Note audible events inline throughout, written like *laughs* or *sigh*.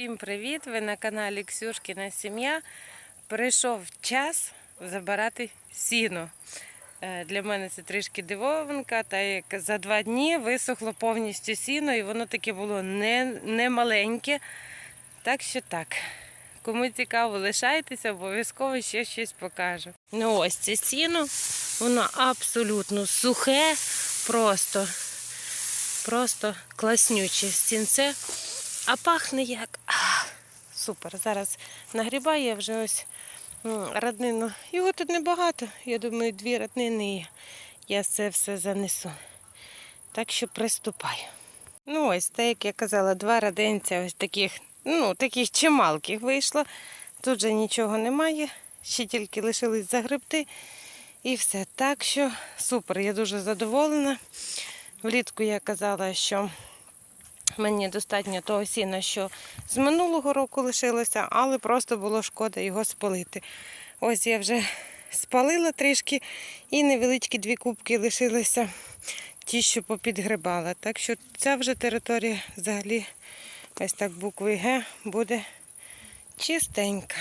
Всім привіт! Ви на каналі Ксюшкіна Сім'я. Прийшов час забирати сіно. Е, Для мене це трішки дивовинка, та як за два дні висохло повністю сіно, і воно таке було не, не маленьке. Так що так. Кому цікаво, лишайтеся, обов'язково ще щось покажу. Ну ось це сіно, воно абсолютно сухе, просто, просто класнюче сінце. А пахне як. Супер. Зараз нагрібаю я вже ось роднину. Його тут небагато. Я думаю, дві роднини і я це все занесу. Так що приступаю. Ну, ось так, як я казала, два раденця ось таких, ну, таких чималких вийшло. Тут же нічого немає, ще тільки лишились загребти. І все. Так що супер, я дуже задоволена. Влітку я казала, що Мені достатньо того сіна, що з минулого року лишилося, але просто було шкода його спалити. Ось я вже спалила трішки і невеличкі дві кубки лишилися, ті, що попідгрибала. Так що ця вже територія взагалі ось так буквою Г буде чистенька.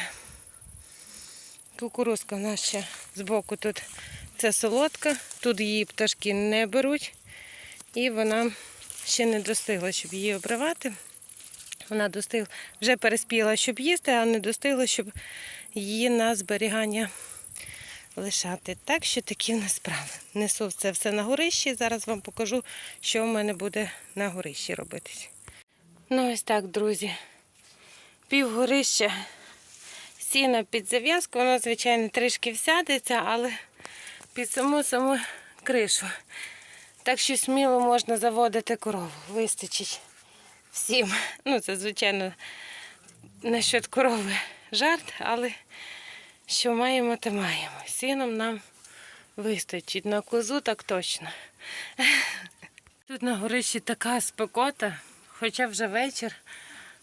Кукурузка в нас ще збоку тут це солодка, тут її пташки не беруть, і вона ще не достигла, щоб її обривати. Вона достигла, вже переспіла, щоб їсти, а не достигла, щоб її на зберігання лишати. Так що такі в нас справи. Несу це все на горищі. Зараз вам покажу, що в мене буде на горищі робитись. Ну ось так, друзі. Півгорища сіна під зав'язку, воно, звичайно, трішки всядеться, але під саму саму кришу. Так що сміло можна заводити корову. Вистачить всім. Ну, це, звичайно, насчет корови жарт, але що маємо, то маємо. Сіном нам вистачить. На козу так точно. Тут на горищі така спекота, хоча вже вечір,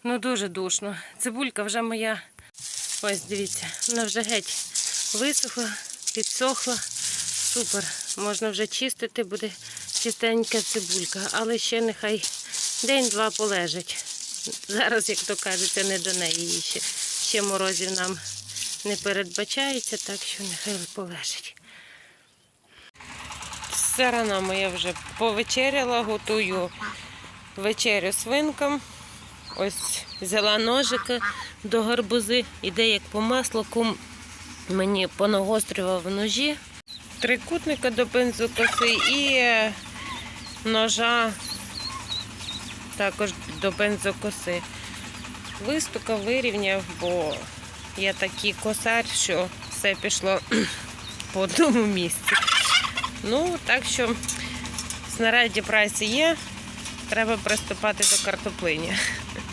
ну дуже душно. Цибулька вже моя, ось дивіться, вона вже геть висохла, підсохла. Супер. Можна вже чистити, буде чистенька цибулька, але ще нехай день-два полежить. Зараз, як то кажеться, не до неї ще, ще морозів нам не передбачається, так що нехай полежить. Сарана моя вже повечеряла, готую вечерю свинкам. Ось взяла ножика до гарбузи, іде як по маслу, кум мені понагострював ножі трикутника до бензокоси і ножа також до бензокоси. Вистукав, вирівняв, бо я такий косар, що все пішло *clears throat* по одному місці. Ну, так що снаряді прайси є, треба приступати до картоплині.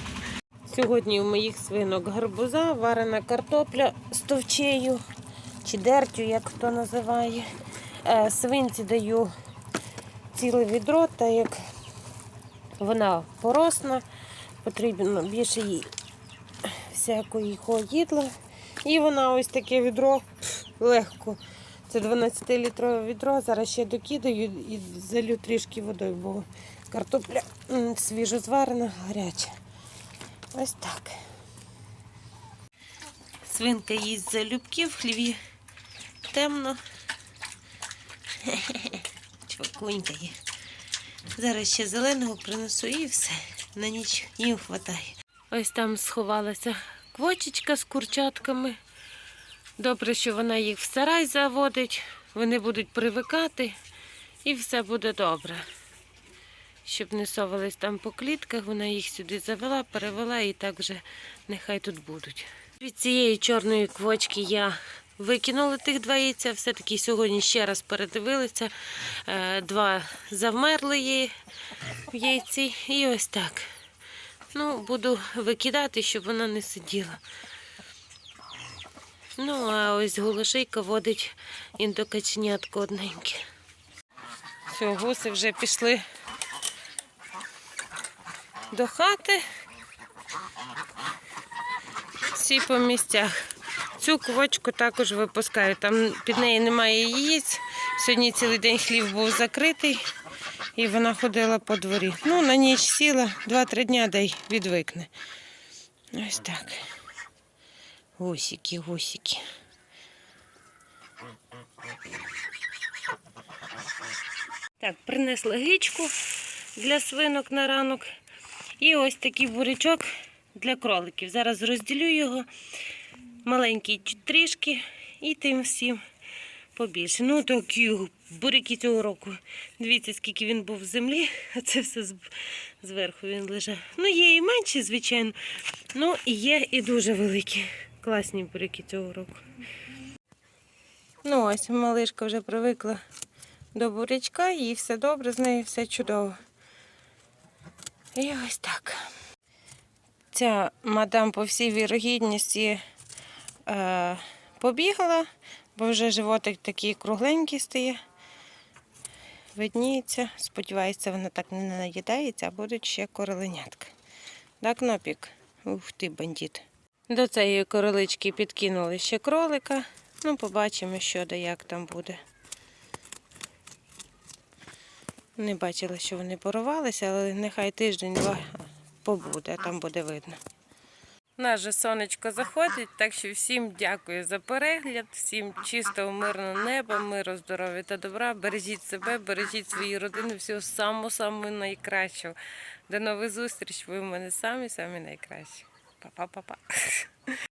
*laughs* Сьогодні у моїх свинок гарбуза, варена картопля з товчею чи дертю, як хто називає. Е, Свинці даю ціле відро, так як вона поросна, потрібно більше їй всякої їдла. І вона ось таке відро легко. Це 12-літрове відро. Зараз ще докидаю і залю трішки водою, бо картопля м, свіжо зварена, гаряча. Ось так. Свинка їсть залюбки в хліві темно. Чвакунька є. Зараз ще зеленого принесу і все. На ніч їм вистачає. Ось там сховалася квочечка з курчатками. Добре, що вона їх в сарай заводить, вони будуть привикати і все буде добре. Щоб не совались там по клітках, вона їх сюди завела, перевела і так вже нехай тут будуть. Від цієї чорної квочки я викинула тих два яйця. Все-таки сьогодні ще раз передивилися. Е, Два завмерли яйці. І ось так. Ну, буду викидати, щоб вона не сиділа. Ну, а ось голошейка водить індокаченятко одненьке. Все, гуси вже пішли до хати. Всі по місцях. Цю квочку також випускаю. Там під неї немає яєць. Сьогодні цілий день хлів був закритий і вона ходила по дворі. Ну, на ніч сіла, 2-3 дня дай відвикне. Ось так. Гусики, гусики. Так, принесла гичку для свинок на ранок. І ось такий бурячок для кроликів. Зараз розділю його. Маленький чуть трішки і тим всім побільше. Ну, такі буряки цього року. Дивіться, скільки він був в землі, а це все зверху він лежав. Ну, є і менші, звичайно. Ну, і є і дуже великі. Класні буряки цього року. Ну, ось малишка вже привикла до бурячка, їй все добре, з нею все чудово. І ось так. Ця мадам, по всій вірогідності, е, побігла, бо вже животик такий кругленький стає. Видніється. Сподіваюся, вона так не наїдається, а будуть ще короленятка. Так, Кнопік? Ух ти, бандит. До цієї королички підкинули ще кролика. Ну, побачимо, що да як там буде. Не бачила, що вони порвалися, але нехай тиждень-два побуде, там буде видно. Наше сонечко заходить, так що всім дякую за перегляд, всім чистого, мирного неба, миру, здоров'я та добра. Бережіть себе, бережіть свої родини, всього самого-самого найкращого. До нових зустріч. Ви в мене самі самі найкращі. Па-па-па-па.